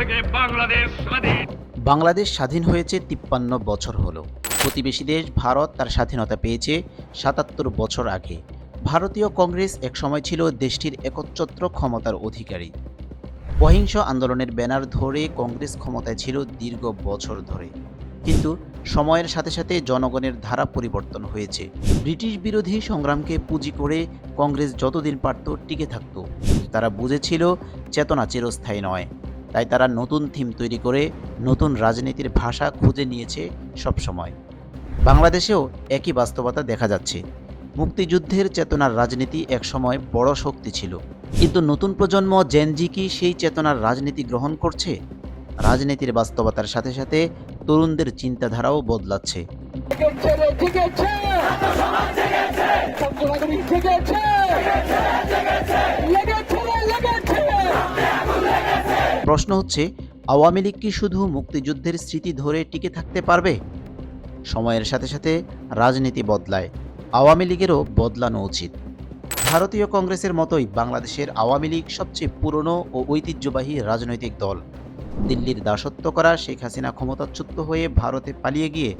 থেকে বাংলাদেশ স্বাধীন। বাংলাদেশ স্বাধীন হয়েছে তিপ্পান্ন বছর হলো। প্রতিবেশী দেশ ভারত তার স্বাধীনতা পেয়েছে সাতাত্তর বছর আগে। ভারতীয় কংগ্রেস একসময় ছিল দেশটির একচ্ছত্র ক্ষমতার অধিকারী। অহিংস আন্দোলনের ব্যানার ধরে কংগ্রেস ক্ষমতায় ছিল দীর্ঘ বছর ধরে। কিন্তু সময়ের সাথে সাথে জনগণের ধারা পরিবর্তন হয়েছে। ব্রিটিশ বিরোধী সংগ্রামকে পুঁজি করে কংগ্রেস যতদিন পারত টিকে থাকত। তারা বুঝেছিল, চেতনা চিরস্থায়ী নয়। তাই তারা নতুন থিম তৈরি করে নতুন রাজনীতির ভাষা খুঁজে নিয়েছে সবসময়। বাংলাদেশেও একই বাস্তবতা দেখা যাচ্ছে। মুক্তিযুদ্ধের চেতনার রাজনীতি একসময় বড় শক্তি ছিল। কিন্তু নতুন প্রজন্ম জেনজি কি সেই চেতনার রাজনীতি গ্রহণ করছে? রাজনীতির বাস্তবতার সাথে সাথে তরুণদের চিন্তাধারাও বদলাচ্ছে। প্রশ্ন হচ্ছে, আওয়ামী লীগ কি শুধু মুক্তিযুদ্ধের স্মৃতি ধরে টিকে থাকতে পারবে? সময়ের সাথে সাথে রাজনীতি বদলায়। আওয়ামী লীগেরও বদলানো উচিত। ভারতীয় কংগ্রেসের মতোই বাংলাদেশের আওয়ামী লীগ সবচেয়ে পুরনো ও ঐতিহ্যবাহী রাজনৈতিক দল। দিল্লির দাসত্ব করা শেখ হাসিনা ক্ষমতাচ্যুত হয়ে ভারতে পালিয়ে গিয়ে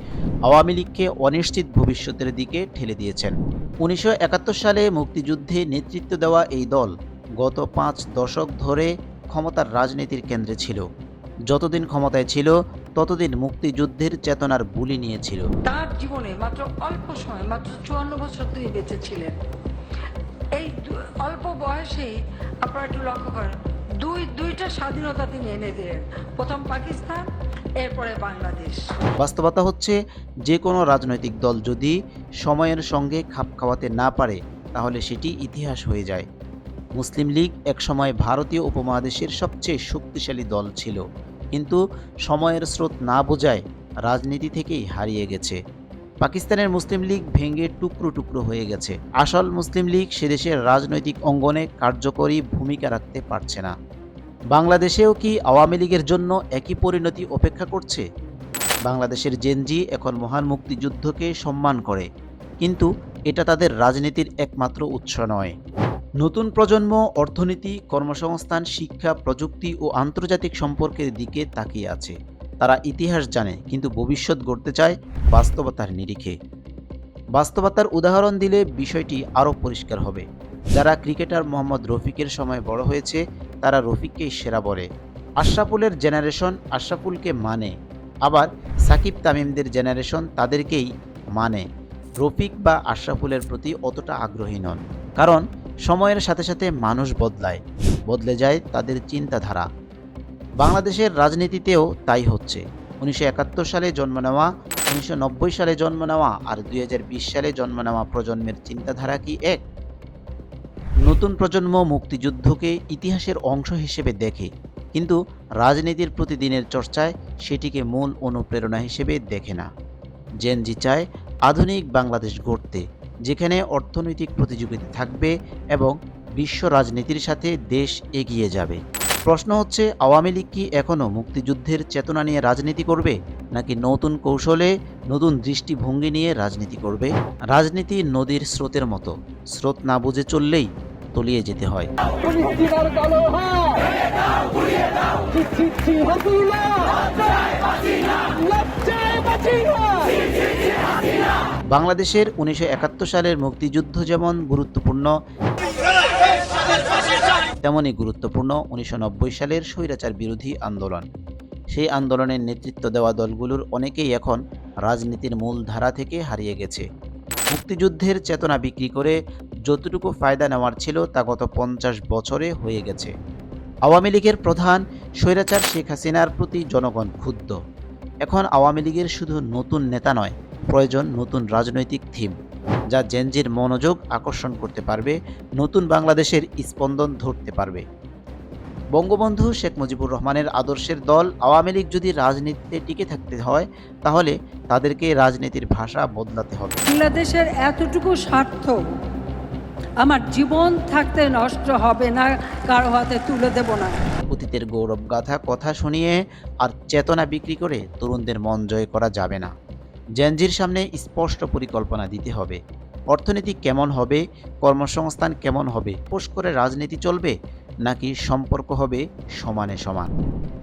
আওয়ামী লীগকে অনিশ্চিত ভবিষ্যতের দিকে ঠেলে দিয়েছেন। উনিশশো একাত্তর সালে মুক্তিযুদ্ধে নেতৃত্ব দেওয়া এই দল গত পাঁচ দশক ধরে ক্ষমতার রাজনীতির কেন্দ্রে ছিল। যতদিন ক্ষমতায় ছিল ততদিন মুক্তিযুদ্ধের চেতনার বুলি নিয়েছিল। তার জীবনে মাত্র অল্প সময় মাত্র চুয়ান্ন বছর তিনি বেঁচে ছিলেন এই অল্প বয়সেই আপনারা একটু লক্ষ্য করেন দুই দুইটা স্বাধীনতা তিনি এনে দিলেন। প্রথম পাকিস্তান এরপরে বাংলাদেশ। বাস্তবতা হচ্ছে যে কোনো রাজনৈতিক দল যদি সময়ের সঙ্গে খাপ খাওয়াতে না পারে তাহলে সেটি ইতিহাস হয়ে যায়। মুসলিম লীগ একসময় ভারতীয় উপমহাদেশের সবচেয়ে শক্তিশালী দল ছিল। কিন্তু সময়ের স্রোত না বোঝায় রাজনীতি থেকেই হারিয়ে গেছে। পাকিস্তানের মুসলিম লীগ ভেঙে টুকরো টুকরো হয়ে গেছে। আসল মুসলিম লীগ সেদেশের রাজনৈতিক অঙ্গনে কার্যকরী ভূমিকা রাখতে পারছে না। বাংলাদেশেও কি আওয়ামী লীগের জন্য একই পরিণতি অপেক্ষা করছে? বাংলাদেশের জেনজি এখন মহান মুক্তিযুদ্ধকে সম্মান করে। কিন্তু এটা তাদের রাজনীতির একমাত্র উৎস নয়। নতুন প্রজন্ম, অর্থনীতি, কর্মসংস্থান, শিক্ষা, প্রযুক্তি ও আন্তর্জাতিক সম্পর্কের দিকে তাকিয়ে আছে। তারা ইতিহাস জানে, কিন্তু ভবিষ্যৎ গড়তে চায় বাস্তবতার নিরিখে। বাস্তবতার উদাহরণ দিলে বিষয়টি আরও পরিষ্কার হবে। যারা ক্রিকেটার মোহাম্মদ রফিকের সময় বড় হয়েছে, তারা রফিককেই সেরা বলে। আশরাফুলের জেনারেশন আশরাফুলকে মানে। আবার সাকিব তামিমদের জেনারেশন তাদেরকেই মানে। রফিক বা আশরাফুলের প্রতি অতটা আগ্রহী নন। কারণ সময়ের সাথে সাথে মানুষ বদলায়, বদলে যায় তাদের চিন্তাধারা। বাংলাদেশের রাজনীতিতেও তাই হচ্ছে। উনিশশো একাত্তর সালে জন্ম নেওয়া, উনিশশো নব্বই সালে জন্ম নেওয়া আর দুই হাজার বিশ সালে জন্ম নেওয়া প্রজন্মের চিন্তাধারা কি এক? নতুন প্রজন্ম মুক্তিযুদ্ধকে ইতিহাসের অংশ হিসেবে দেখে, কিন্তু রাজনীতির প্রতিদিনের চর্চায় সেটিকে মূল অনুপ্রেরণা হিসেবে দেখে না। জেনজি চায় আধুনিক বাংলাদেশ গড়তে। যেখানে অর্থনৈতিক প্রতিযোগিতা থাকবে এবং বিশ্ব রাজনীতির সাথে দেশ এগিয়ে যাবে। প্রশ্ন হচ্ছে, আওয়ামী লীগ কি এখনও মুক্তিযুদ্ধের চেতনা নিয়ে রাজনীতি করবে, নাকি নতুন কৌশলে নতুন দৃষ্টিভঙ্গি নিয়ে রাজনীতি করবে? রাজনীতি নদীর স্রোতের মতো, স্রোত না বুঝে চললেই তলিয়ে যেতে হয়। বাংলাদেশের উনিশশো একাত্তর সালের মুক্তিযুদ্ধ যেমন গুরুত্বপূর্ণ, তেমনই গুরুত্বপূর্ণ উনিশশো নব্বই সালের স্বৈরাচার বিরোধী আন্দোলন। সেই আন্দোলনের নেতৃত্ব দেওয়া দলগুলোর অনেকেই এখন রাজনীতির মূল ধারা থেকে হারিয়ে গেছে। মুক্তিযুদ্ধের চেতনা বিক্রি করে যতটুকু ফায়দা নেওয়ার ছিল তা গত পঞ্চাশ বছরে হয়ে গেছে। আওয়ামী লীগের প্রধান স্বৈরাচার শেখ হাসিনার প্রতি জনগণ ক্ষুব্ধ। এখন আওয়ামী লীগের শুধু নতুন নেতা নয় প্রয়োজন নতুন রাজনৈতিক থিম যা জেনজির মনোযোগ আকর্ষণ করতে পারবে নতুন বাংলাদেশের স্পন্দন ধরতে পারবে। বঙ্গবন্ধু শেখ মুজিবুর রহমানের আদর্শের দল আওয়ামী লীগ যদি রাজনীতিতে টিকে থাকতে হয় তাহলে তাদেরকে রাজনীতির ভাষা বদলাতে হবে। বাংলাদেশের এতটুকু স্বার্থ আমার জীবন থাকতে নষ্ট হবে না কারও হাতে তুলে দেব না। অতীতের গৌরব গাথা কথা শুনিয়ে আর চেতনা বিক্রি করে তরুণদের মন জয় করা যাবে না। জেনজির সামনে স্পষ্ট পরিকল্পনা দিতে হবে। অর্থনীতি কেমন হবে? কর্মসংস্থান কেমন হবে? পোষ করে রাজনীতি চলবে? নাকি সম্পর্ক হবে সমানে সমান?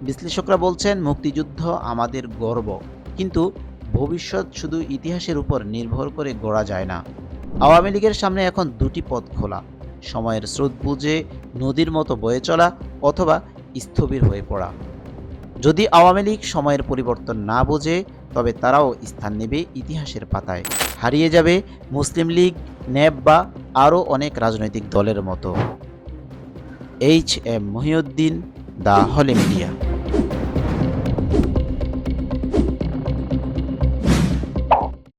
বিশ্লেষকরা বলছেন, মুক্তিযুদ্ধ আমাদের গর্ব। কিন্তু ভবিষ্যৎ শুধু ইতিহাসের উপর নির্ভর করে গড়া যায় না। আওয়ামী লীগের সামনে এখন দুটি পথ খোলা। সময়ের স্রোত বুঝে, নদীর মতো বয়ে চলা অথবা স্থবির হয়ে পড়া। যদি আওয়ামী লীগ সময়ের পরিবর্তন না বোঝে তবে তারাও স্থান নেবে ইতিহাসের পাতায়। হারিয়ে যাবে মুসলিম লীগ ন্যাব বা আরও অনেক রাজনৈতিক দলের মতো। এইচ এম মহিউদ্দিন, দ্য হলে মিডিয়া।